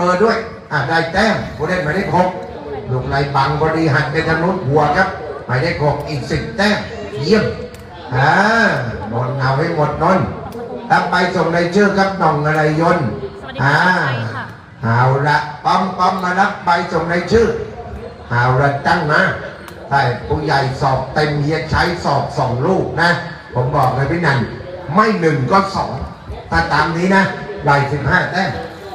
เบอร์ด้วยอะได้แต้มผู้เล่นหมายเลขหกลูกไหลบังบริหัดเป็นทางนู้นหัวครับหมายเลขหกอีกสิบแต้มเยี่ยมอ่านนท์เอาให้หมดนนท์รับไปส่งในชื่อครับหน่องอะไรยนต์สวัสดีอ่าค่ะไปค่ะเอาละปั๊มปั๊มมารับใบส่งในชื่อเอาละตั้งนะถ้าผู้ใหญ่สอบเต็มเฮียใช้สอบสองลูกนะ ผมบอกเลยพี่นันไม่หนึ่งก็สองถ้าตามนี้นะได้สิบห้าแต้ม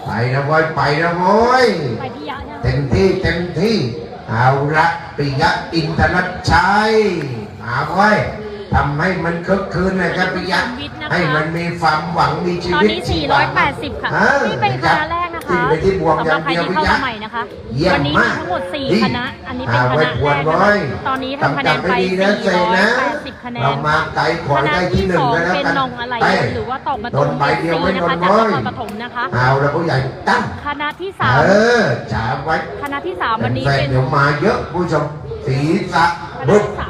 ไปนะโว้ยไปนะโว้ยไปพี่ยะเนี่ยเต็มที่เต็มที่เอาละปิยะอินทรชัยมาไว้ยทำให้มันคึกคืนนะครับปิยะให้มันมีความหวังมีชีตอนวิตนี้ ชีวา480 ค่ะอ่านี่เป็นคณะแรก นะคะที่ไปที่บวงอสำหรัย่าบงใครเดียวที่ปิเข้ายะมาใหม่นะคะเยี่ยมวันนี้มีมากทั้งหมดดี4คณะ อันนี้เป็นอ่าคไว้ณะทแรวนกนะไว้คะตอนนี้ทำคะแนนไปจำให้ดีนะเซนะ480คะแนเรานมาไกลขอคณะได้ที่ที่หนึ่สงองก็แล้วเป็นกันนองอะไรไปหรือว่าตอกมาโดนใบเดียวไม่นะโดคะนจากเว้นยครปฐมนะคะเอาแล้วผู้ใหญ่ตั้งคณะที่เออฉาไว้3คณะที่3วันนี้แฟนเป็นเดี๋ยวมาเยอะผู้ชมศีรษะคณะบึกที่3ค่ะ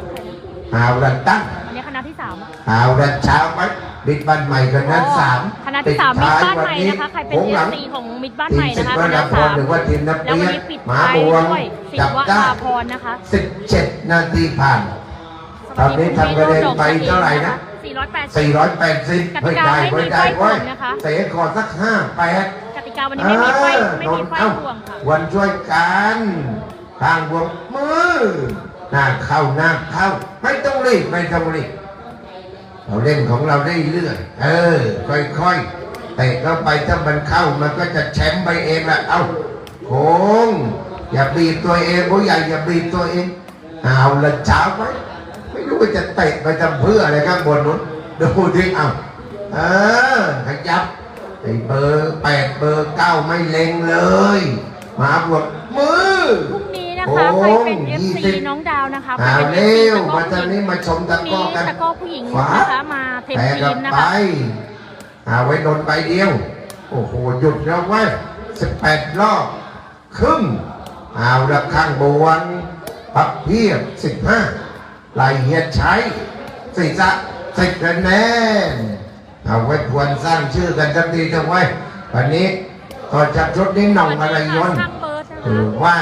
เอาละตั้งวันนี้คณะที่3อะเอาละเช้าไว้ บิดบันใหม่กันนั้นสามคณะที่สามมิตรบ้านใหม่ปิดนะคะใครเป็นโค้งเอหลังซีของมิตรบ้านทีใหมม่สินะบคะวครณะพรสามหรือว่าทีมนักแล้วเรีวัยนนนี้ปิดหมาท้ายบวงด้วยศิจับวได้ราพรนะคะสิบเจ็ดนาทีผ่านตอนนี้ทำคะแนนไปเท่าไหร่นะ480 480กติเฮ้ยกาได้ไม่เว้ยมีได้ไฟเว้ยห่วงนะคะเตะก่อนสักห้าแปดกติกาวันนี้ไม่มีไฟไม่มีไฟเอ้าห่วงค่ะวันช่วยกันข้างบวงมือหน้าเข้าหน้าเข้าไม่ต้องรีบไม่ต้องรีบ เราเล่นของเราได้เรื่อยเออ ค่อยๆเตะเข้าไปถ้ามันเข้ามันก็จะแชมป์ไปเองละเอ้าโค้งอย่าบีบตัวเองผู้ใหญ่อย่าบีบตัวเองเอาละเช้าไว้ไม่รู้ว่าจะเตะไปทำเพื่ออะไรข้างบนนู้นดูดิเอาเออขยับไอ้เบอร์แปดเบอร์เก้าไม่เล็งเลย มาบวกมือพรุ่ง นี้นะคะโอ้ใครเป็นยี่ FC สิบน้องดาวนะคะใครเอาเป็นเร็ FC วตะกร้มาตอนนี้มาชมพรุ่ตะงกร้อนี้กันตะกร้อผู้หญิงขวานะคะมาเทมแต่ทีกับมนะไปคะเอาไว้นนใบเดียว โอ้โห หยุดแล้วเว้ยสิบแปดรอบครึ่งเอาละข้างบวนพับเพียบสิบห้าไล่เฮียใช้สิจะสิบคะแนนเอาไว้ควรสร้างชื่อกันสักทีเถอะไว้ยวันนี้ต่อจากชุดนี้หน่องอะไรยนต์ช่างเบิร์ดนะหรือคะว่า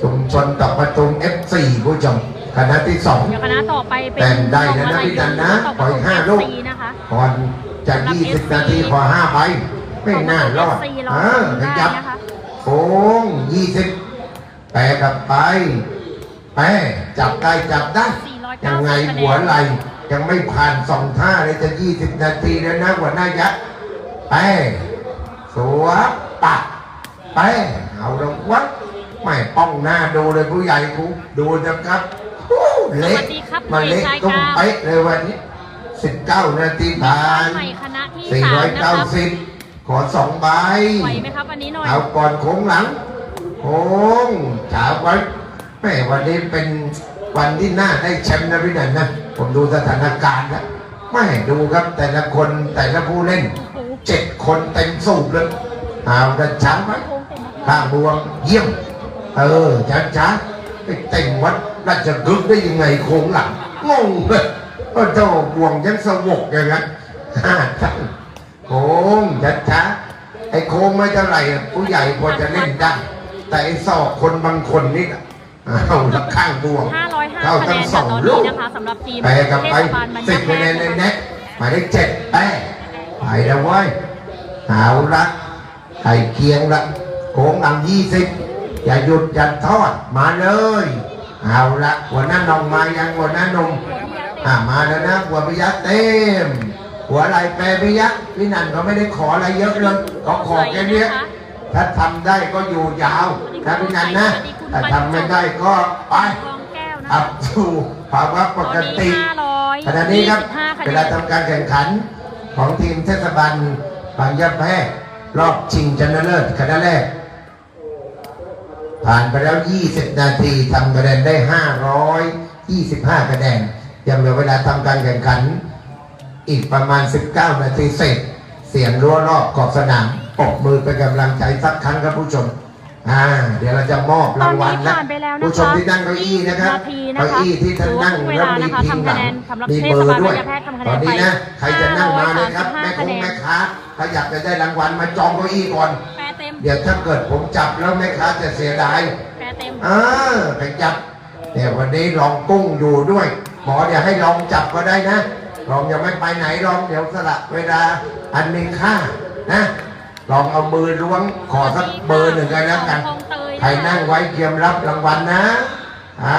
ชุมชนตอกประตู F4 ผู้ชมคณะที่สองเดี๋ยวคณะต่อไปเป็นแต่งได้นะองอะไรพี่นันนะต่อปล่อยประตูห้าลูก FC นะคะก่อนจะสำหรับ20นาทีขอห้าใบไม่น่ารอด FC รอเออขได้ยับนะคะโค้ง20แปรกลับไปแปรจับได้จับได้490ยังไงคะแนนหัวไหลยังไม่ผ่านสองท่าเลยจะ20นาทีแล้วนะหัวหน้ายักษ์แปรสวบปักแปรเอาละวัด ไม่ป้องหน้าดูเลยผู้ใหญ่กูดูนะครับโอ้เล็กสวัสดีครับมาเล็กชายตุ้มกาวเป๊ะเลยวันนี้19นาทีผ่าบ้านนใหม่คณะที่สามนะครับ490ขอสองใบ ไหวไหมครับวันนี้หน่อย เอาก่อนโค้งหลังโค้งฉาไว้แม่วันนี้เป็นวันที่น่าได้แชมป์นะพี่นันนะ ผมดูสถานการณ์แล้วไม่ดูครับแต่ละคนแต่ละผู้เล่นโอ้โหเจ็ดคนเต็มสูบเลยเอาแต่ช้าไว้โค้งเต็มมากข้างบวงเยี่ยม เออช้าช้าๆไปเต็มวัดราชกึกได้ยังไงโค้งหลังงงเลยก็โตบวงยังสวกอย่างนั้นห้าท่านโค้งช้าช้าๆไอ้โค้งไม่เท่าไหร่อะผู้ใหญ่พอจะเล่นได้ แต่ไอ้ศอกคนบางคนนี่น่ะเอาละข้างบวง505เข้าคะแนทั้งนสค่ะองตอนลูนี้กนะคะสำหรับทีมไปกับเทไปศบาลบรรสิยับแพคะแนนทย์ในนะคะแน็กหมายเลขเจ็ดแป้ไปแล้วเว้ยเอาละไข่เคียงละโค้งหลังยี่สิบ อย่าหยุดอย่าทอดมาเลย เอาละหัวหน้านองมายังหัวหน้านมอ่ามาแล้วนะหัวพิยักษ์เต็ม หัวไหลแปรพิยักษ์พี่นันเขาไม่ได้ขออะไรเยอะเลยเขาขอแค่เนี้ยถ้าทำได้ก็อยู่ยาวนะพี่นันนะถ้าทำไม่ได้ก็ไปกองแก้วนะอัคะพสู่ภาวะปตอนกนี้ติ500ขณะนี้ครับ25คะเวแนลานทำการแข่งขันของทีมเทศบาลบางยะแพรกรอบชิงชนะเลิศคณะแรก ผ่านไปแล้ว 20 นาทีทำคะแนนได้ 525 คะแนนยังเหลือเวลาทำการแข่งขัน อีกประมาณ 19 นาทีเสร็จ เสียงรั้วรอบขอบสนามปรบมือเป็นกำลังใจสักครั้งครับผู้ชมอ่าเดี๋ยวเราจะมอบรางวัลตอนนี้นะผ่านไปแล้วนะคะผู้ชมที่นั่งเก้าอี้นะครับนาทีนะคะเก้าอี้ที่ท่านนั่งถือว่าแล้วมีครึ่งเวพิลางหนะคะลังทำคะแนนสำหรับมีเทเบศอร์บาลด้วยบางยะแพรกทำคะแนนตอนนี้นะใครจะนั่งมาเลยครับ535แม่คงคะแนนแม่ค้าถ้าอยากจะได้รางวัลมาจองเก้าอี้ก่อนแปร เต็มเดี๋ยวถ้าเกิดผมจับแล้วแม่ค้าจะเสียดายแปรเต็มเออขยับแต่วันนี้ลองกุ้งอยู่ด้วย หมออย่าให้ลองจับก็ได้นะลองอย่าไม่ไปไหนลองเดี๋ยวสละเวลาอันมีค่านะลองเอามือล้วงขอสักเบอร์หนึ่งกันแล้วกันคลองเตยใครนั่งไว้เตรียมรับรางวัลนะอ่า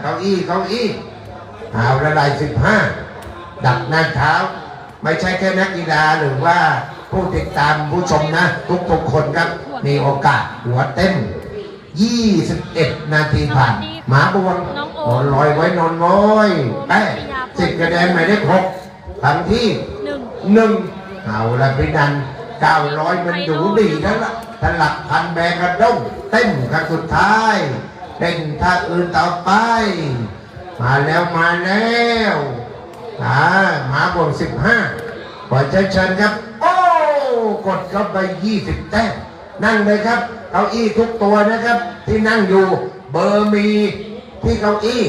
เก้าอี้เก้าอี้เอาละลายสิบห้าดักหน้าเท้า ไม่ใช่แค่นักกีฬาหรือว่า ผู้ติดตามผู้ชมนะ ทุกๆคนครับ มีโอกาสหัวเต้น 21 นาทีผ่าน หมาบวงโอนลอยไว้นอนน้อยแป้สิบคะแนนหมายเลขหกครั้งที่หนึ่งหนึ่งเอาละพี่นันเก้าร้อยมันดูดีแล้วล่ะถ้าหลักพันแบกระด้งเต้นครั้งสุดท้ายเต้นท่าอื่นต่อไป มาแล้วมาแล้วอ่าหมาบวกสิบห้าขอเชิญเชิญครับโอ้ กดเข้าไปยี่สิบแต้มนั่งเลยครับเก้าอี้ทุกตัวนะครับ ที่นั่งอยู่เบอร์มีที่เก้าอี้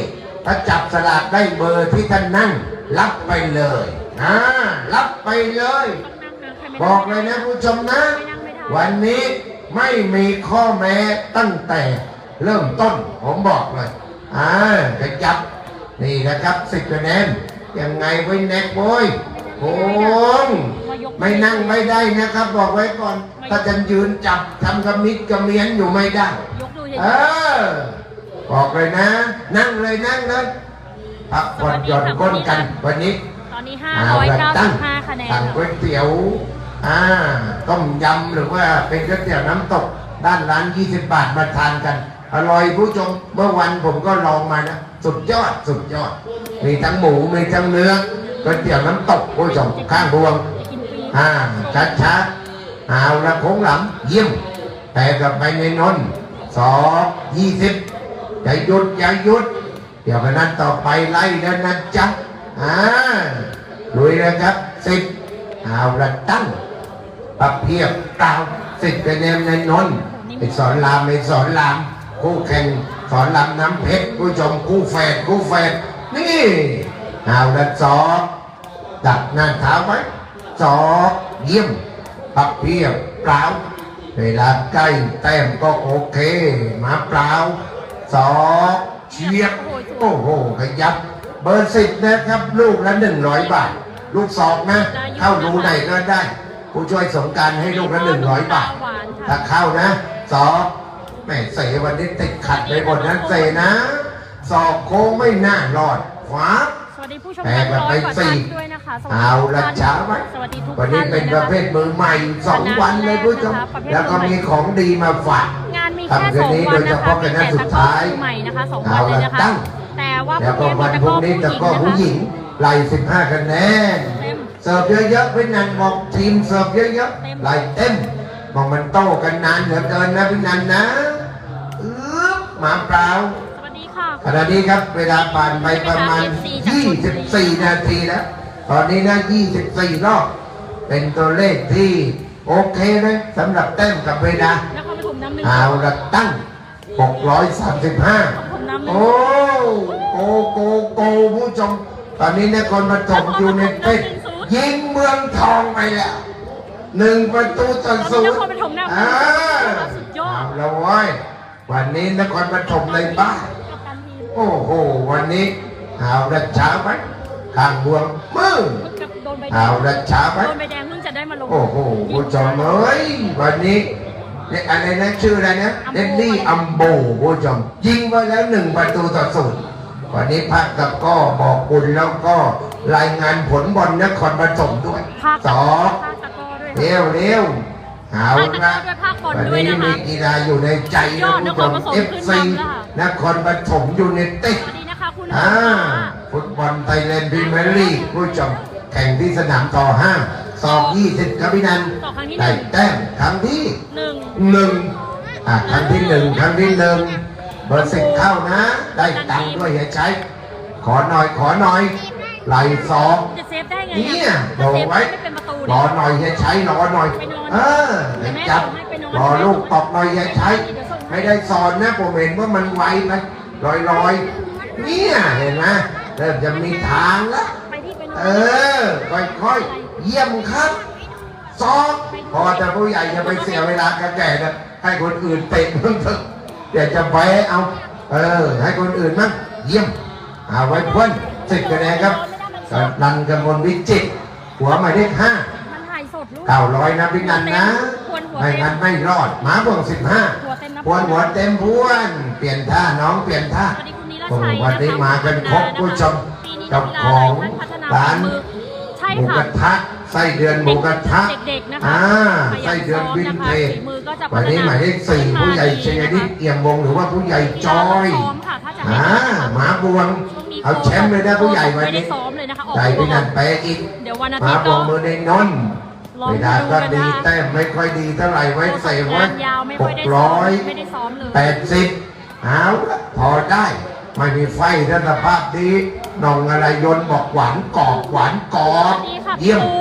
ถ้าจับสลากได้เบอร์ที่ท่านนั่ง รับไปเลยอ่ารับไปเลย บอกเลยนะผู้ชมนะ วันนี้ไม่มีข้อแม้ตั้งแต่เริ่มต้นผมบอกเลยอ่าจะจับนี่นะครับสิบคะแนนยังไงไว้แน็กโว้ย โอ้งไม่นั่งไม่ได้นะครับ บอกไว้ก่อน ถ้าจะยืนจับทำกระมิดกระเมียนอยู่ไม่ได้ยกดูเฉยเออ บอกเลยนะ นั่งเลยนั่งเลยพักผ่อนหย่อนก้นกันวันนี้ๆตอนนี้ห้าอ่ร้อยแบบเก้าตั้สิงบห้าคะแนนสั่งก๋วยเตี๋ยวอ่าต้มยำหรือว่าเป็นก๋วยเตี๋ยวน้ำตก ด้านร้าน20บาทมาทานกันอร่อยผู้ชมเมื่อวันผมก็ลองมานะ สุดยอดสุดยอด มีทั้งหมูมีทั้งเนื้อ ก๋วยเตี๋ยวน้ำตกผู้ชมข้างบวงกินฟรีอ่าชัดชัดๆเอาละโค้งหลังเยี่ยมแต่กลับไปในนนท์สองยี่สิบอย่าหยุดอย่าหยุด เดี๋ยวกันนั้นต่อไปไล่แล้วนะจ๊ะอ่าลุยนะครับสิบเอาละตั้งปรับเพียบเก้าสิบคะแนนในนนท์ไอ้สอนรามไอ้สอนรามคู่แข่งสอนรามน้ำเพชรผู้ชมคู่แฝดคู่แฝดนี่เอาละสอง ดักหน้าเท้าไว้สอกเยี่ยมปักเพียบเปล่าเวลาใกล้แต้มก็โอเคมาเปล่าสอกเชียบโอ้โหขยับ เบอร์สิบนะครับ ลูกละหนึ่งร้อยบาท ลูกสอกนะ เข้ารูไหนก็ได้ ผู้ช่วยสงการให้ลูกละหนึ่งร้อยบาท ถ้าเข้านะสอกแม่เสวันนี้ติดขัดไปหมดนะเสนะสอกโค้งไม่น่ารอดขวา วัสดีผู้ชมแปลทั้งกันร้อไปยกว่าสี่ท่านด้วยนะคะสวัสดีเอาละทุกท่นช้าไว้สวัสดีทุกวันนี้ท่าเป็นลยประเภทมือใหม่สองวันเลยผู้ชมแล้วก็มีของดีมาฝากงานมีแค่สองวันนะคะมีแต่ตะกร้อมือใหม่นะคะสองวันเลยนะคะแต่ว่าพแล้วก็รุ่งวันนี้พมีรุ่งนี้ตะตะกกร้ร้ออผู้ผู้หหญิญิงงไล่สิบห้าคะแนนเต็มเสิร์ฟเยอะๆพี่นันบอกทีมเสิร์ฟเยอะเต็มๆไล่เต็มบอกมันโต้กันนานเหลือเกินนะพี่นันนะอึ๊บหมาเปล่าสวัสดี ค่ะ ขณะนี้ครับเวลาผ่านไปประมาณ 24 นาทีแล้ว ตอนนี้นะ24 รอบ เป็นตัวเลขที่โอเคเลยสำหรับแต้มกับเวลานครปฐมน้ำหนึ่งเอาละตั้ง 635ผมน้ำหนึ่งโอ้โกโกโกผู้ชมตอนนี้นครปฐมอยู่ในเป็ดยิงเมืองทองไปแล้วหนึ่งประตูต่อศูนนย์ครปฐมน้ำหนึ่อ่างสุดยอเอาดละเว้ยวันนี้นครปฐมในบ้านกับการทีม โอ้โห วันนี้เอาละช้าไหมข้างบวงมือกับโดนใบแดเอางละช้าไหมโดนใบแดงเพิ่งจะได้มาลง โอ้โหผู้ชมเอ้ยวันนี้เนี่ยอะไรนะชื่ออะไรนะเดนนี่อัมโบผู้ชมยิงไปแล้วหนึ่งประตูต่อศูนย์วันนี้ภาคตะกร้อบอกคุณแล้วก็รายงานผลบอลนครปฐมด้วยภาคสองภาคตะกร้อด้วยเร็วเร็วเอาภาคตะกร้อละด้วยภาคบอลวันด้วยนี้นะคะมีกีฬาอยู่ในใจยนะอดผู้ชมนครปฐมเอฟขึ้นซี นำแล้วค่ะนครปฐมยูไนเต็ดสวัสดีนะคะคุณอ่าฟ้าฟุตบอลไทยแลนด์พรีเมียร์ลีกผู้ชมแข่งที่สนามต่อห้าสองยี่สิบครับพี่นันต่อครั้งที่หได้นึ่งแต้มครั้งที่หนึ่งหนึ่งอะครั้งที่หนึ่งครั้งที่หนึ่งเบอร์สิบเข้านะ ได้ตังค์ด้วยอย่าใช้ ขอหน่อยขอหน่อยไหลสอง จะเซฟได้ไงเนี่ยจะโดเซนฟไว้ ไม่เป็นประตูรอหน่อยอย่าใช้รอหน่อย เออเดี๋ยวจับรอลูกตอกหน่อยอย่าใช้ ไม่ได้สอนนะผมเห็นว่ามันไวไปลอยลอยๆเนี่ยเห็นไหมเริ่มจะมีทางแล้วไปที่ไปโน่นเออค่อยๆเยี่ยมครับสองพอแต่ผู้ใหญ่จะไปเสียเวลากันแก่นะให้คนอื่นเตะมึงเถอะเดี๋ยวจะแพ้เอา เออ ให้คนอื่นมั่งเยี่ยมเอาไว้พ้นสิบคะแนนครับรันกำมลวิจิตรหัวหมายเลขห้า เก้าร้อยนะพี่นันนะ ไม่งั้นไม่รอดหมาบวงสิบห้าหัวเต็มนะพวนหัวเต็มพวน เปลี่ยนท่าน้องเปลี่ยนท่าสวัสดีคุณนิรโอ้ชัยวันนี้มากันครบผู้ชมปีนี้เจ้าของท่านพัฒนาร้านฝีมือใช่หมูค่ะกระทะไส้เดือนหมูกระทะเด็กๆนะคะอ่าขยัไส้เดือนซ้มวินเทจฝีมือก็จะพัวันฒนี้หมายเลขสี่ขึ้นมาผู้ใหญ่ดีชัยนะนิคะดเอี่ยมวงศ์หรือว่าผู้ใหญ่จอยซ้อมค่ะถ้าจะให้อ่าดีนะคะหมาบวงช่วงนี้เอาแชมป์เลยนะผู้ใหญ่วันไม่ได้นี้ซ้อมเลยนะคะออกใจตัวพี่นันไปอีกเดี๋ยววันอาหมาทิตย์บวก็งมือในนนท์ ลองเวลาก็ดูดีกันนะคะแต้มไม่ค่อยดีเท่าไหร่ไว้ใส่ไว้งานยาวไม่หค่อยกได้ซ้อร้อมยไม่ได้ซ้อมเลยแปดสิบเอาละพอได้ ไม่มีไฟถ้าสภาพดีนองอะไรยนต์บอกหวานกรอบหวานกรอสวับสดีค่ะพี่เยี่ยม ปู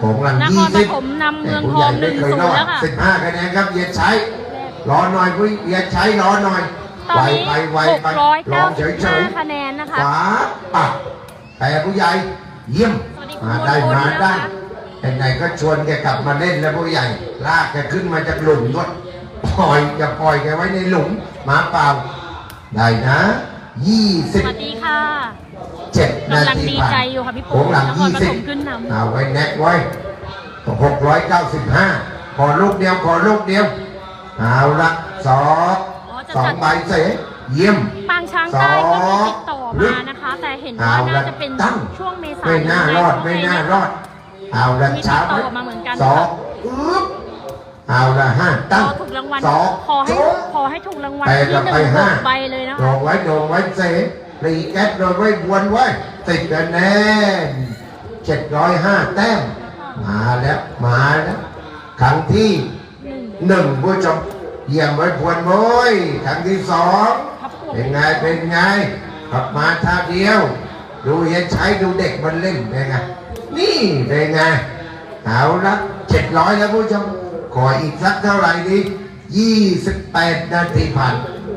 ของหลังนคยี่รปสิบฐมนำเมืองผู้ทใหอญ่งหไม่นึ่งเคยศูนรอย์ดแล้วค่ะสิบห้าคะแนนครับเย็นใช้ รอหน่อยผู้เย็นใช้รอหน่อย ตอนไวนี้ไปไวไป695ลองเฉยเฉยคะแนนนะคะขวาปักแต่ผู้ใหญ่เยี่ยมสวัสดีคุณมาได้มนต์มาได้นะคะ แต่ไหนก็ชวนแกกลับมาเล่นแล้วผู้ใหญ่ ลากแกขึ้นมาจากหลุมด้วยปล่อยอย่าปล่อยแกไว้ในหลุมหมาเปล่า ได้นะยี่สสิบวัสดีค่ะเจ็ดนากำลังทีดีผ่านใจอยู่ค่ะพี่โขปูงหลังนครยี่ปสิฐบมขึ้นนำเอาไว้แน็กไว้หกร้อยเก้าสิบห้าขอลูกเดียวขอลูกเดียวเอาละสองอ๋อจะสองจัดใบเสเยี่ยมปางช้างใต้ก็มีติดต่อมานะคะ แต่เห็นว่าน่าจะเป็นตั้งช่วงเมษาไม่น่ารอดไม่น่ารอด เอาละมีติดเช้าต่อมาเหมือนกันสองอึ๊บเอาละห้าขตั้งอถูกรางวัลสองขอให้จุ๊บขอให้ถูกรางวัลไปที่กับหนึ่ไปงหห้ากใบเลยนะโดคะงไว้โดงไว้เสรีแก๊สโดนไว้บวนไว้ติดคะแนนเจ็ดร้อยห้าแต้มมาแล้วมาแล้วครั้งที่หนึ่งหนึ่งผู้ชมเยี่ยมไว้พวนโว้ยครั้งที่สองครับผมเป็นไงเป็นไงกลับมาท่าเดียว ดูเห็นใช้ดูเด็กมันเล่นเป็นไง นี่เป็นไงเอาละเจ็ดร้อยแล้วผู้ชมขออีกสักเท่าไหร่ดียี่สิบแปดนาทีผ่าน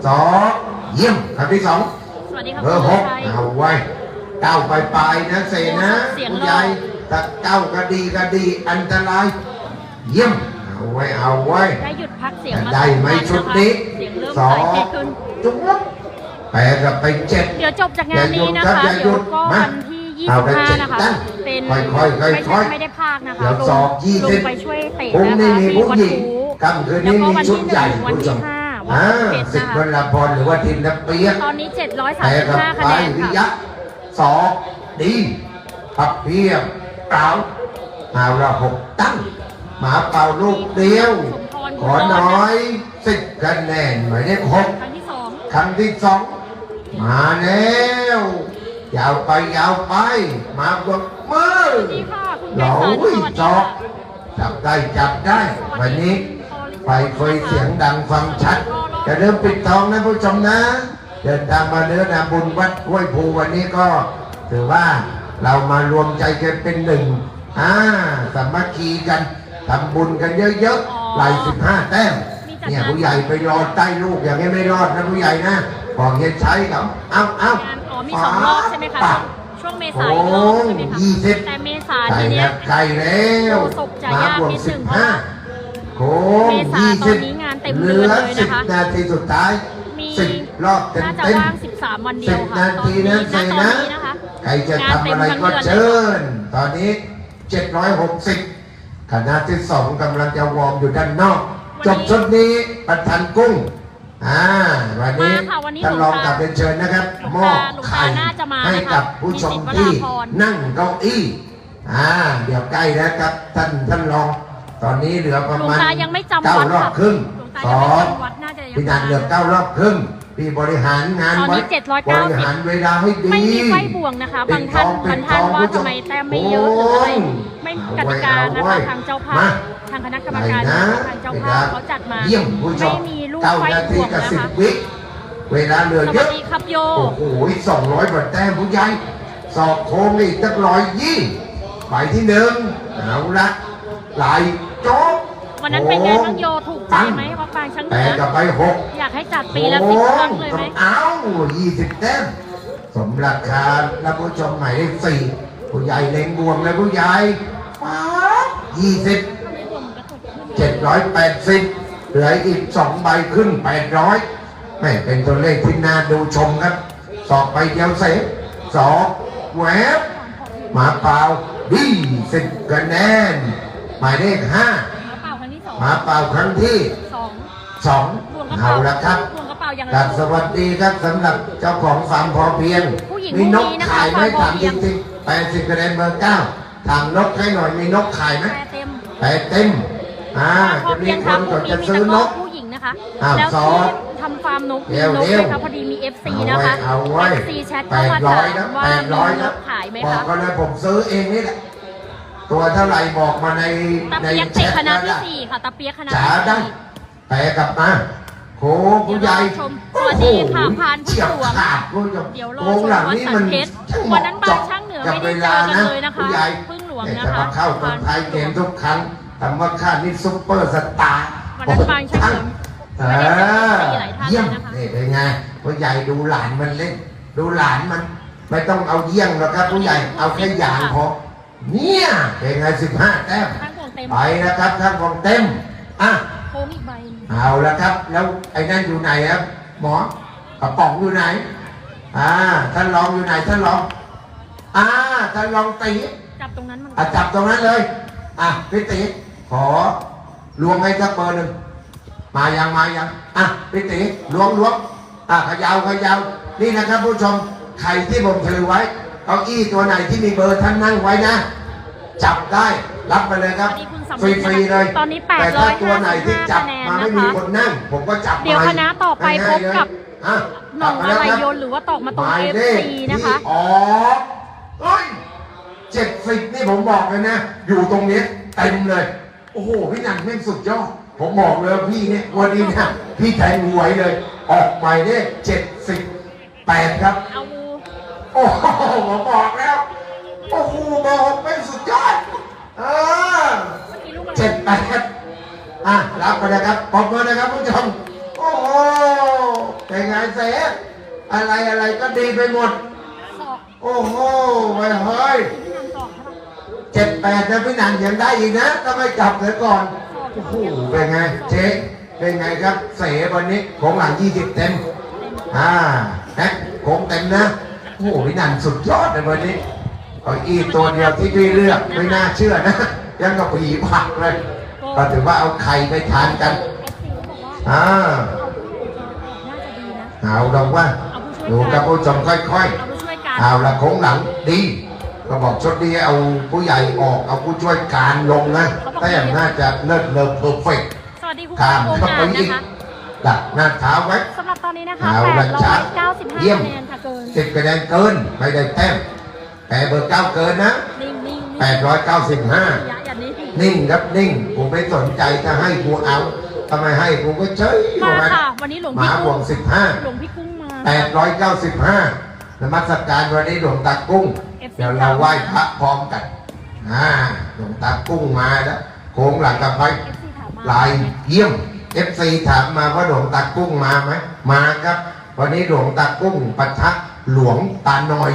สองเยี่ยมครั้งที่สองสวัสดีครับเบอร์หคุณกชัยเอาไว้เก้าไปปลายๆนะเสนะเสียงผู้โล่ใหญ่ถ้าเก้าก็ดีก็ดีอันตราย เยี่ยมเอาไว้เอาไว้ได้หยุดพักเสียงมาได้ไหมสองวันชุดนี้เสียงเริ่มสอใสงเท่ขึ้นจุ๊บแปดกับไปเจ็ดเดี๋ยวจบจากงานนี้นะอย่าคะหยุดเดี๋ยวก็ครับวัน ที่เอาไปเจ็ด25นะคะตั้งเป็นค่อยๆค่อยๆไม่ใช่ไม่ได้ภาคนะคะเดี๋ยวลงสอบยี่ลสิงบไปช่วยเตะพรุ่งนะนี้คะมีที่ผู้วัดหญิงคูค่ำคืนนี้มีชุดใหญ่วันผู้ชที่มห้าวัอ่าดเพชรสิบนะวคะลาพรหรือว่าทีมนักเปียกตอนนี้แต่กับ735คะไปแนนวิค่ะยะสองดีพับเพียบเปล่าเอาละหกตั้งหมาเป่าลูกเดียวสมพรขอน้อยสิบคะแนนหมายเลขหก ครั้งที่สองครั้งที่สองมาแล้ว ยาวไปยาวไป มาบนมือสวัสดีค่ะคุณเหเบลาสันวิสวัสดีจอค่ะกจับได้จับได้ วันนี้ไฟเคยเสียงดังฟังชัดจะเริ่าลืมปิดทองนะผู้ชมนะ เดินทางมาเนื้อนาบุญวัดห้วยภูวันนี้ก็ ถือว่าเรามารวมใจกันเป็นหนึ่งอ่าสามัคคีกันทำบุญกันเยอะๆไหลสิบห้าแต้มเนี่ยผู้ใหญ่ไปรอใต้ลูกอย่างนี้ไม่รอดนะผู้ใหญ่นะบอกเย็นใช้เขาเอาเอางานอ๋อ มีสองรอบใช่ไหมคะปักช่วงเมษาอีกรอบใช่ไหมคะโอ้ยี่สิบแต่เมษาไก่ทีเนี้แล้ยวไก่แล้วโอ้ศพจะยากบวกนิดหนึ่สิบงเพราะห้าว่าโค้งเมษายี่ตสิอบนนี้งานเต็มเหเรืลือนอเลยสินะบคะนาทีสุดท้ายมีสิบรอบเต็มน่าจะเต็มว่าง13วันเดีสิยวบค่ะนาตอนทีนี้นะณเซตอนนะนี้นะคะใครจะทำอะไรก็เชิญ ตอนนี้เจ็ดร้อยหกสิบคณะที่สองกำลังจะวอร์มอยู่ด้านนอก จบชุดนี้ประธานกุ้ง อ่าวันนี้มาค่ะวันนี้ท่านรองกลับเป็นเชิญนะครับหลมวงอบตาหลวงตาไข่น่าจะมาให้นะคะกับผู้ชมมีสิทธิ์ที่วราพรนั่งเก้าอี้อ่าเดี๋ยวใกล้แล้วครับท่านท่านรอง ตอนนี้เหลือประหลวงมาณตายังไม่จำเก้าวัดรอบค่ะครึ่งหลวงตาสยังอไม่งจำวัดน่าจะยังพี่นันเหลือเก้ารอบครึ่ง พี่บริหารงานตอนนี้ไว้790บริหารเวลาให้ดีไม่มีไฟบ่วงนะคะ บางท่านบางท่านว่าทำไมแต้มไม่เยอะหรืออะไรไม่กติกานะคะทางเจ้าภาพ ทางคณะกรรมการไหนนะทางเจ้าภาพเขาจัดมา เยี่ยมผู้ชไม่มมีลูกเก้าไฟนาทีบ่วงกับนะสิบคะ วิเวลาเหลือสเยวัสอะ ดีครับโย โอ้โหสองร้อยกว่าแต้มผู้ใหญ่สอบโค้งอีกตั้งร้อยยี่ไปที่หนึ่งเอาละไหลโจ๊ก วันนั้นเป็นไงบ้างโยถูกใจไหมวัดปางช้างเหแต่นือกับไปหกอยากให้จัดปีละสิบครั้งเลยไหมโอ้เอายี่สิบแต้มสมราคาและผู้ชมหมายเลขสี่ผู้ใหญ่เล็งบวงและผู้ใหญ่ป๊าบยี่สิบเจ็ดร้อยแปดสิบเหลืออีกสองใบขึ้นแปดร้อยไม่เป็นตัวเลขที่น่าดูชมครับ สอบไปเดียวเสร็จสอบแหวบหมาเปล่าดีสิบคะแนนหมายเลขห้า หมาเปล่าครั้งที่สองสองรวมกระเอาเป๋าละครับรวมกระเป๋าอย่างครัละบสวัสดีครับสำหรับเจ้าของฟาร์มพอเพียง ผู้หญิงมีนกผู้นี้นะคะขายไหมฟาร์มพอถามเพีจยง ริงๆแปดสิบคะแนนเบอร์เก้าถามนกให้หน่อยมีนกขายไหมแปรเต็มแปดเต็มอ่าพอจะมีเพียงคครับนพก็วกนี้จะมีซื้อตะนกร้อกผู้หญิงนะคะ อ้าวแล้วสอที่งทำฟาร์มนกเดี๋มียวนกเดี๋ไหยวมคะพอดีมี FC เอานะไว้คะ เอาไว้ FC แชทแปเข้าดมาร้อยถามนะว่าแปดร้อยมีนนะกขายไหมบอกคะก็เลยผมซื้อเองนี่แหละ ตัวเท่าไหร่บอกมาในตาในเปียกแชเตะทคณะนั่นแหที่ละสี่ค่ะตาเปียกคณะจ๋าที่ได้สี่แปลกลับมาโคผู้ใหญ่เดี๋ยวรอชมสวัสดีค่ะพานผู้เฉียบหลวงขาดผู้ชมเดี๋ยวรอโค้งหลังนี่มันชมวัดสันเพชรช่างเหวัมาะนนั้นบางช่างเหนือกับไม่เวได้ลาเจอกันนะเลยนะคะผู้ใหญ่พึ่งหลวงเนี่ยนะคะจะมาเข้าคนไทยเกมทุกครั้งทำว่าข้านี่ซุปเปอร์สตาร์วันนั้นบางช่างเหนือ เอไม่ได้เจออหลายท่านเยี่ยมเลยนะคะนี่เป็นไงผู้ใหญ่ดูหลานมันเล่น ดูหลานมัน ไม่ต้องเอาเยี่ยงหรอกครับผู้ใหญ่เอาแค่ยางพอ เนี่ยเป็นไงสิบห้าแต้มข้างวงเต็มไปนะครับข้างวงเต็มอะโค้งอีกใบเอาละครับ แล้วไอ้นั่นอยู่ไหนครับหมอกระป๋องอยู่ไหน อ่าท่านรองอยู่ไหนท่านรองอ่าท่านรองตีจับตรงนั้นมันอะจับตรงนั้นเลย อะพี่ตีขอลวงให้สักเบอร์หนึ่งมายังมายังอะพี่ตีล้วงล้วงอะเขยาวขยาวนี่นะครับผู้ชมใครที่ผมถือไว้ เก้าอี้ตัวไหนที่มีเบอร์ท่านนั่งไว้นะ จับได้รับไปเลยครับอันนี้คุณสำฟลิดรีๆเลยตอนนี้แต่ถ้าตัวไหนที่จับ855มาไม่คะแนนนะคะมีคนนั่ง ผมก็จับเดี๋ยวใหม่คณะต่อไปง่ายๆพบกับเลยอะหน่องกลับอะมาไรแล้วคบยนต์หรือว่าตอกมาตรงหมายเอฟเลขซีนะคะที่ออกเฮ้ยเจ็ดสิบนี่ผมบอกเลยนะ อยู่ตรงเนี้ยเต็มเลย โอ้โห พี่หนันแม่งสุดยอด ผมบอกเลยว่าพี่เนี่ยวันนี้นะพี่แทงหวยเลย ออกหมายเลขเจ็ดสิบแปดครับเอา โอ้โหผมบอกแล้วโอ้โหบอกแม่งสุดยอดเออเมื่อกี้ลูกมันเจ็ดแปดอะรับไปนะครับปรบมือนะครับผู้ชมโอ้โหเป็นไงเสอะไรอะไรก็ดีไปหมด โอ้โหไปเฮ้ยเจ็ดแปดนะพี่นันยังได้อีกนะถ้าไม่จับเสียก่อนโอ้โหเป็นไงเจ๊เป็นไงครับเสวันนี้ของหลังยี่สิบเต็มอ่าแฮกโค้งเต็มนะ โอ้โหพี่นันสุดยอดเลยวันนี้เก้าอี้ตัวเดียวที่พี่เลือกไม่น่าเชื่อนะยังกับผีผักเลยก็ถือว่าเอาไข่ไปทานกันเอฟซีเขาบอกว่าอ่าน่าจะดีนะเอาดอกว่าดูกับผู้ชมค่อยเอาผู้ช่วยการๆเอาละโค้งหลังดีก็บอกชุดนี้เอาผู้ใหญ่ออกเอาผู้ช่วยการลงนะแต่อย่างน่าจะเลิศเลอเพอร์เฟกต์สวัสดีคุณข้ามโรงเข้าไปงานอีนะก คะดักหน้าเท้าไว้สำหรับตอนนี้นะคะเอาละจ้ะ895เยี่ยมคะแนนค่ะเกินสิบคะแนนเกินไม่ได้แต้มแต่เบอร์เก้าเกินนะนิ่งนิ่งแปดร้อยเก้าสิบห้าอย่าอย่านิ่งนิ่งครับนิ่งกูไม่สนใจจะให้กูเอาทำไมให้กูก็เฉยอยู่มามันค่ะวันนี้หลวงหพี่มาบกุ้วงงสิบห้าหลวงพี่กุ้งมาแปดร้อยเก้าสิบห้านมัสการวันนี้หลวงตากุ้ง FC เดี๋ยวเราไหว้พระพร้อมกันอ่าหลวงตากุ้งมาแล้วโค้งหลังกับไปเอฟซีถามมาลายเยี่ยม เอฟซีถามมาว่าหลวงตากุ้งมาไหมมาครับ วันนี้หลวงตากุ้งปะทะหลวงตาหน่อย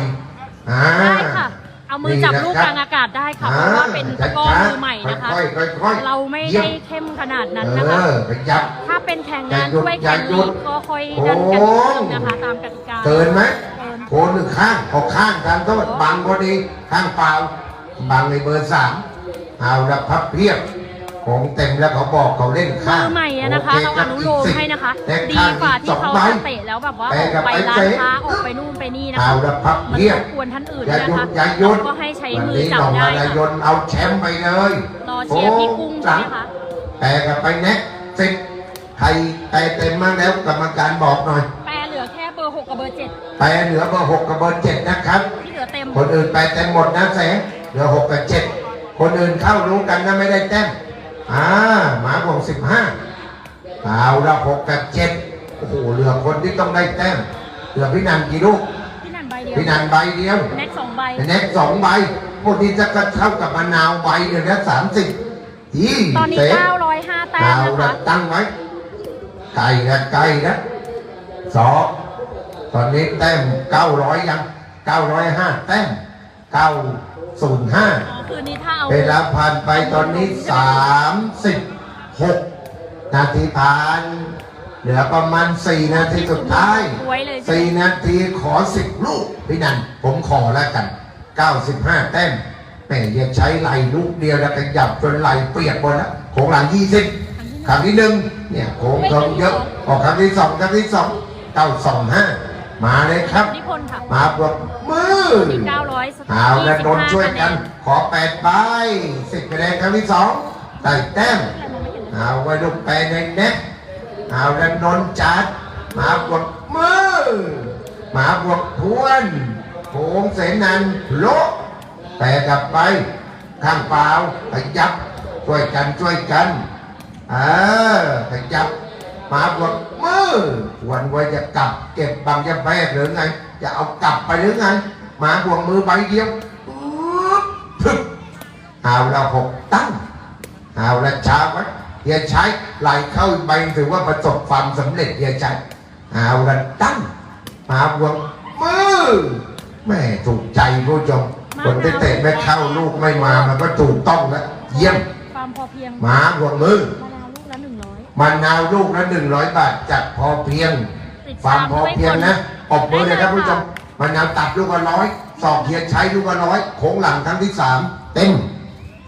อ่าได้ค่ะ เอามือจับลูกกลางอากาศได้ค่ะเพราะว่าเป็นตะกร้อมือใหม่นะคะค่อยๆค่อยๆเราไม่ยี่ได้ยเข้มขนาดนั้นเอนะคะอไปยับถ้าเป็นแข่งงานอย่าหยุดด้วยอย่าแข่งหยุลีดกก็ค่อยดันกันนิดนึงนะคะตามกติกาเกินไหมเกินโคนหนึ่งข้างออกข้างทานโทษบังพอดีข้างเปล่าบังในเบอร์สามเอาละพับเพียบ ของเต็มแล้วเขาบอกเขาเล่นมืข้างอใหม่อะนะคะโเราอนุโลมอีกสิบให้นะคะและดีข้งกว่าอีที่สองเขาใบจะเตะแล้วแบบว่าไปออกกับไปไปร้านเตะค้าออกไปนู่นไปนี่นะเอาคะละพับมันเพียบรบกวนท่านอื่นอย่านะหยุคะดอย่าหยุดก็ให้ใช้วันมือนี้จัหบนองได้นายค่ะนเอาแชมป์ไปเลยรอเชียร์พี่กุ้งหลังนะคะแต่กับไปแน็กสิบใครแต่เต็มมากแล้วกรรมการบอกหน่อยแปลเหลือแค่เบอร์หกกับเบอร์เจ็ดแปรเหลือเบอร์หกกับเบอร์เจ็ดนะครับที่เหลือเต็มคนอื่นไปเต็มหมดนะแสงเหลือหกกับเจ็ดคนอื่นเข้ารู้กันนะไม่ได้แต้ม อ่าหมาบวกสิบห้าเอาละหกกับเจ็ดโอ้โหเหลือคนที่ต้องได้แต้มเหลือพี่นันกี่ลูกพี่นันใบเดียวพี่นันใบเดียวแน็กสองใบแน็กสองใบพวกนี้จะกระเท่ากับมะนาวใบเดียวนะสามสิบอีตอนนี้เสง905แต้มเอานะละคะตั้งไว้ไก่นะไก่นะสองตอนนี้แต้มเก้าร้อยยังเก้าร้อยห้าแต้มเก้า ศูนย์ห้าอ๋อคืนนี้ถ้าเอาเวลาผ่านไปตอนนี้สามสิบหกนาทีผ่าน เหลือประมาณสี่นาทีสุดท้ายไว้เลยใช่สี่ไหมนาทีขอสิบลูกพี่นันผมขอแล้วกันเก้าสิบห้าแต้มแม่อย่าใช้ไหลลูกเดียวแล้วก็หยับจนไหลเปียกหมดแล้วโขงหลังยี่สิบครั้งที่หนึ่งเนี่ยโขงทองเยอะออกครั้งที่สองครั้งที่สองเก้าสองห้า มาเลยครับ นิพนธ์ค่ะ มาปรบมือที่เก้าร้อยเอาและนนท์ช่วยกัน ขอแปดใบสิบคะแนนครั้งที่สองได้แต้มเอาไว้ลูกแปรในเน็ตเอาและนนท์จัด มาบวกมือ มาบวกทวนโค้งเสนันโลกแปรกลับไป ข้างเปล่าขยับช่วยกันช่วยกัน เออขยับ มาบวกมือวันไว้จะกลับเก็บบางจะแบกหรือไง จะเอากลับไปหรือไงมาบวกมือใบเดียวปึ๊บทึบเอาละหกตั้งเอาละช้าไว้เฮียใช้ไหลเข้าไปถือว่าประสบความสำเร็จเฮียใช้เอาละตั้งมาบวกมือแม่ถูกใจผู้ชมคนที่เตะไม่เข้าลูกไม่มามันก็ถูกต้องแล้วเยี่ยมความพอเพียงหมาบวกมือ มะนาวลูกละหนึ่งร้อยมะนาวลูกละหนึ่งร้อยบาทจัดพอเพียงความพอเพียงนะปอบมือเลยครับผู้ชมมะนาวตัดลูกละร้อยสอกเฮียใช้ลูกละร้อยโค้งหลังครั้งที่สามเต็ม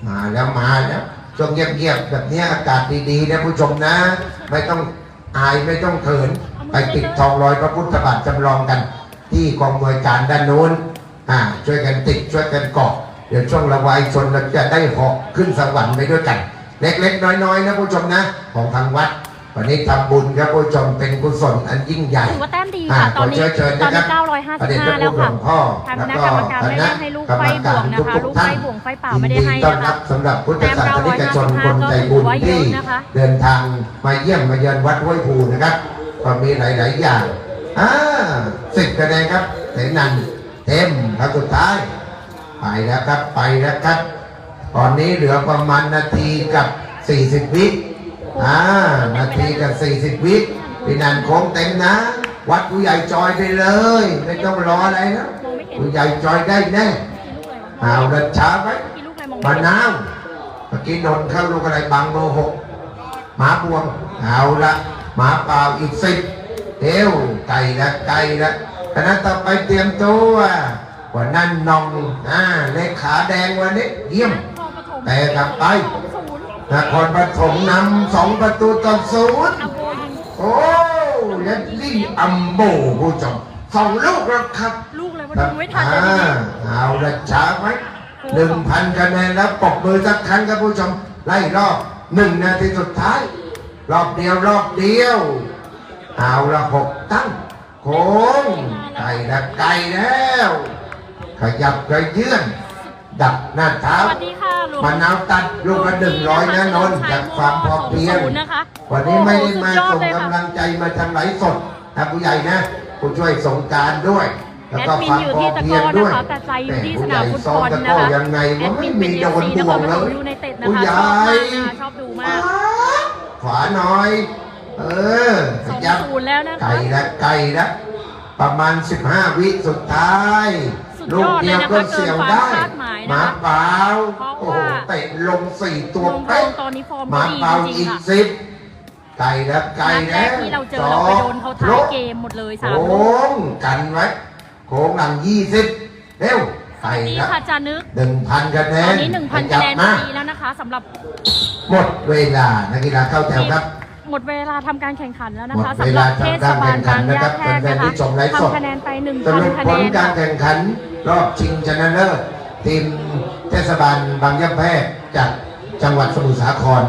มาแล้วมาแล้วช่วงเงียบๆแบบเนี้ยอากาศดีๆนะผู้ชมนะ ไม่ต้องอายไม่ต้องเขิน ไปติดทองรอยพระพุทธบาทจำลองกัน ที่กองมวยการด้านโน้นอ่าช่วยกันติดช่วยกันเกาะเดี๋ยวช่วงระวายชนเราจะได้เหาะขึ้นสวรรค์ไปด้วยกัน เล็กๆ น้อยๆนะผู้ชมนะ ของทางวัด วันนี้ทำบุญครับผู้ชมเป็นกุศลอันยิ่งใหญ่ถือว่าแต้มดีอ่าค่ะตอนนี้ขอเชิญตอนนะครันี้บเก้าร้อยห้าพระสิเดบชพห้าระแล้วคุณหลค่ะวงพ่อทางคแล้วณะก็กรรมการไม่ได้ให้ลูกไฟบวกนะคะทุลูกกๆไฟท่านบวกไฟเปล่ายิไม่นได้ดีให้ต้อนนะรัคะบสำหรับพุทธศาสนิกชนคนใจบุญก็ถือว่าเยที่อะนะคะเดินทางมาเยี่ยมมาเยือนวัดห้วยภูนะครับก็มีหลายๆอย่างอ่าสิบคะแนนครับเสนันเต็มครั้งสุดท้าย ไปแล้วครับไปแล้วครับ ตอนนี้เหลือประมาณนาทีกับ 40 วิอ่านาทีกับ 40 วิพี่นันโค้งเต็มนะ วัดผู้ใหญ่จอยไปเลย ไม่ต้องรออะไรนะผู้ใหญ่จอยได้แน่กี่ลูกอะไรวะเอาละช้าไว้กี่ลูกอะไรมะนนาวเมื่อกี้นนเข้าลูกอะไรบางเบอร์หกหมาบวงเอาละหมาเปล่าอีกสิบเอวไก่ละไก่ละคณะต่อไปเตรียมตัววันนั้นนองอ่าเลขาแดงวันนี้เยี่ยม แต่กลับไปสองศูนย์นครปฐมนำสองประตูต่อศูนย์อัมโบยิงโอ้เลดลี่อัมโบผู้ชมสองลูกแล้วครับ ลูกเลยว่าครับดูไม่ทันเลยอ่าทีนี้เอาละช้าไหมหนึ่งพันคะแนนแล้วปรบมือสักครั้งครับผู้ชม ไล่รอบหนึ่งนาทีสุดท้าย รอบเดียวรอบเดียว เอาละหกตั้งโค้งไก่ละไก่แล้ว ขยับขยื่น ดับหน้าเท้าสวัสดีค่ะหลวงมะนาวตัดลูกละหนึ่งร้อยนะนนท์จากความพอเพียงสองศูนย์นะคะวันนี้ไม่ได้มาโอ้โหส่งสุดยอดเลยค่ะกำลังใจมาทางไหลฟ์สดนะผู้ใหญ่นะผู้ช่วยสงกรารด้วยแล้วก็ความพอเพียงด้วยแอดมินอยู่ที่ตะกร้อนะคะแต่ใจอยู่ที่สนามฟุตบอลนะคะแต่ผู้ใหญ่ซ้อมตะกร้อยังไงแอมันดมิไม่นมีเป็นโดเอนฟซีนบ่ควรปฐงเลยมยูไนเต็ดนะผู้คะใหชญ่อบมากนะคะชอบดูมากขวาหน่อย เออสองยับศูนย์แล้วนะคะไก่ละไก่ละประมาณ 15 วิสุดท้ายสุดลู ยกอดเดีเลยยวนะคะก็เสียวได้เกินความคาดหมายนะคะหมาเปล่าเพราะโอ้ว่าโหเตะลงสี่ตัวลงทอเป๊ะงตอนนี้ฟอร์มหมาดีเปล่าจริอีงกๆค่ะสิบไก่แล้วไก่นัดแรแล้วกที่เราเจอเราไปโดนเขาท้ายเกมหมดเลยสามโค้ลูกงกันไว้โค้งหลังยี่สิบเร็วสไก่วัสดีแล้วค่ะจานึก หนึ่งพันคะแนตอนนนี้หนึ่งพันขยัคะบแนนมาดีแล้วนะคะสำหรับ หมดเวลานักกีฬาเข้าแถวครับ หมดเวลาทำการแข่งขันแล้วนะหมคะดเวสำหลารับเทศบาลทำการแข่งขับานงนะครัยาบแพรกแฟนนะๆที่คะชมไลฟ์สดทำคะแนนไปหนึ่งสพันรุปคะผแนลนการค่ะแข่งขันรอบชิงชนะเลิศทีมเทศบาลบางยะแพรกจากจังหวัดสมุทรสาคร